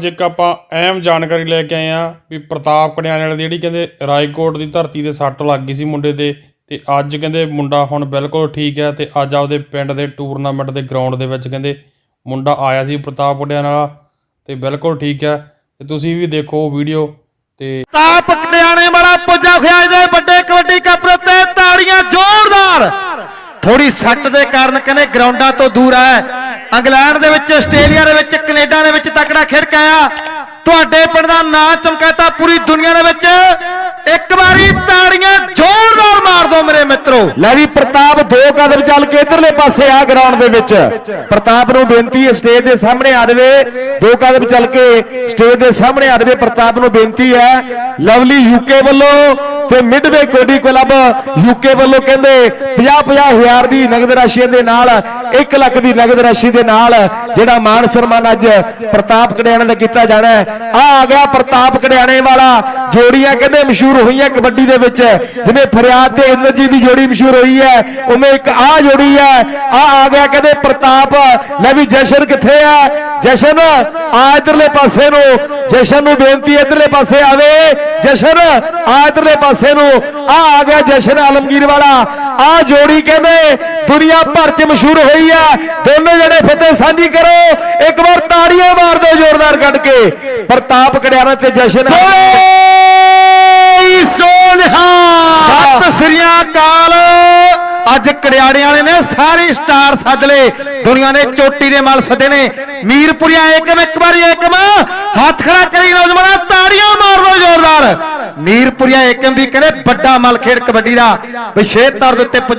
ਅੱਜ ਇੱਕ ਆਪਾਂ ਅਹਿਮ ਜਾਣਕਾਰੀ ਲੈ ਕੇ ਆਏ ਆ ਵੀ ਪ੍ਰਤਾਪ ਕੜਿਆਣੇ ਵਾਲੇ ਦੀ ਜਿਹੜੀ ਕਹਿੰਦੇ ਰਾਏਕੋਟ ਦੀ ਧਰਤੀ ਤੇ ਸੱਟ ਲੱਗ ਗਈ ਸੀ ਮੁੰਡੇ ਦੇ ਤੇ ਅੱਜ ਕਹਿੰਦੇ ਮੁੰਡਾ ਹੁਣ ਬਿਲਕੁਲ ਠੀਕ ਹੈ ਤੇ ਅੱਜ ਆਪਦੇ ਪਿੰਡ ਦੇ ਟੂਰਨਾਮੈਂਟ ਦੇ ਗਰਾਊਂਡ ਦੇ ਵਿੱਚ ਕਹਿੰਦੇ ਮੁੰਡਾ ਆਇਆ ਸੀ ਪ੍ਰਤਾਪ ਕੜਿਆਣੇ ਵਾਲਾ ਤੇ ਬਿਲਕੁਲ ਠੀਕ ਹੈ। ਤੇ ਤੁਸੀਂ ਵੀ ਦੇਖੋ ਵੀਡੀਓ ਤੇ ਤਾਪ ਕਟਿਆਣੇ ਵਾਲਾ ਪੁੱਜਾ ਖਿਆਜ ਦੇ ਵੱਡੇ ਕਬੱਡੀ ਕੱਪ ਉੱਤੇ, ਤਾੜੀਆਂ ਜ਼ੋਰਦਾਰ। ਥੋੜੀ ਸੱਟ ਦੇ ਕਾਰਨ ਕਹਿੰਦੇ ਗਰਾਊਂਡਾਂ ਤੋਂ ਦੂਰ ਹੈ। ਇੰਗਲੈਂਡ ਦੇ ਵਿੱਚ, ਆਸਟ੍ਰੇਲੀਆ ਦੇ ਵਿੱਚ ਵਿੱਚ ਤਕੜਾ ਖੇਡ ਆਇਆ। ਤੁਹਾਡੇ ਪਿੰਡ ਦਾ ਨਾਂ ਚਮਕਾਤਾ ਪੂਰੀ ਦੁਨੀਆ ਦੇ ਵਿੱਚ। ਇੱਕ ਵਾਰੀ ਤਾੜੀਆਂ ਜ਼ੋਰਦਾਰ ਮਾਰ ਦਿਓ ਮੇਰੇ ਮਿੱਤਰੋ ਲੈ ਵੀ ਪ੍ਰਤਾਪ ਦੋ ਕਦਮ ਚੱਲ ਕੇ ਇਧਰਲੇ ਪਾਸੇ ਆ ਗਰਾਊਂਡ ਦੇ ਵਿੱਚ। ਪ੍ਰਤਾਪ ਨੂੰ ਬੇਨਤੀ ਹੈ ਸਟੇਜ ਦੇ ਸਾਹਮਣੇ ਆ ਜਾਵੇ। ਦੋ ਕਦਮ ਚੱਲ ਕੇ ਸਟੇਜ ਦੇ ਸਾਹਮਣੇ ਆ ਜਾਵੇ, ਪ੍ਰਤਾਪ ਨੂੰ ਬੇਨਤੀ ਹੈ। ਲਵਲੀ ਯੂਕੇ ਵੱਲੋਂ ਤੇ ਮਿਡਵੇ ਕੋਡੀ ਕਲੱਬ ਯੂਕੇ ਵੱਲੋਂ ਕਹਿੰਦੇ 50 ਹਜ਼ਾਰ ਦੀ ਨਗਦ ਰਾਸ਼ੀ ਦੇ ਨਾਲ 1 ਲੱਖ ਦੀ ਨਗਦ ਰਾਸ਼ੀ ਦੇ ਨਾਲ ਜਿਹੜਾ ਮਾਨ ਸਨਮਾਨ ਅੱਜ ਪ੍ਰਤਾਪ ਕੜਿਆਣੇ ਦਾ ਕੀਤਾ ਜਾਣਾ ਹੈ। ਆ ਆ ਗਿਆ ਪ੍ਰਤਾਪ ਕੜਿਆਣੇ ਵਾਲਾ। ਜੋੜੀਆਂ ਕਹਿੰਦੇ ਮਸ਼ਹੂਰ ਹੋਈਆਂ ਕਬੱਡੀ ਦੇ ਵਿੱਚ, ਜਿਵੇਂ ਫਰਿਆਦ ਤੇ ਇੰਦਰਜੀਤ ਦੀ ਜੋੜੀ ਮਸ਼ਹੂਰ ਹੋਈ ਹੈ, ਉਵੇਂ ਇੱਕ ਆ ਜੋੜੀ ਹੈ, ਆ ਆ ਗਿਆ ਕਹਿੰਦੇ ਪ੍ਰਤਾਪ। ਲੈ ਵੀ ਜਸ਼ਨ ਕਿੱਥੇ ਆ? ਜਸ਼ਨ ਆ ਇਧਰਲੇ ਪਾਸੇ ਨੂੰ। ਜਸ਼ਨ ਨੂੰ ਬੇਨਤੀ ਇਧਰਲੇ ਪਾਸੇ ਆਵੇ। ਜਸ਼ਨ ਆ ਇਧਰਲੇ ਪਾਸੇ ਨੂੰ। ਆ ਆ ਗਿਆ ਜਸ਼ਨ ਆਲਮਗੀਰ ਵਾਲਾ। ਆ ਜੋੜੀ ਕਹਿੰਦੇ ਦੁਨੀਆ ਭਰ ਚ ਮਸ਼ਹੂਰ ਹੋਈ ਹੈ। ਦੋਨੋਂ ਜਣੇ ਫਤਿਹ ਸਾਂਝੀ ਕਰੋ। ਇੱਕ ਵਾਰ ਤਾੜੀਆਂ ਮਾਰ ਦਿਓ ਜ਼ੋਰਦਾਰ ਕੱਢ ਕੇ। ਪ੍ਰਤਾਪ ਕੜਿਆਣਾ ਤੇ ਜਸ਼ਨ ਸ੍ਰੀ ਅਕਾਲ। ਅੱਜ ਕੜਿਆੜੇ ਵਾਲੇ ਨੇ ਸਾਰੇ ਸਟਾਰ ਸੱਦ ਲਏ। ਦੁਨੀਆ ਨੇ ਚੋਟੀ ਦੇ ਮਲ ਸੱਦੇ ਨੇ। ਮੀਰਪੁਰੀਆ ਏਕਮ, ਇੱਕ ਵਾਰੀ ਏਕਮ। ਹੱਥ ਖੜਾ ਕਰੀ ਨੌਜਵਾਨਾਂ, ਤਾੜੀਆਂ ਮਾਰ ਦਿਓ ਜ਼ੋਰਦਾਰ। ਮੀਰਪੁਰੀਆ ਏਕਮ ਵੀ ਕਹਿੰਦੇ ਵੱਡਾ ਮਲ ਖੇਡ ਕਬੱਡੀ ਦਾ। ਵਿਸ਼ੇਸ਼ ਤੌਰ ਦੇ ਉੱਤੇ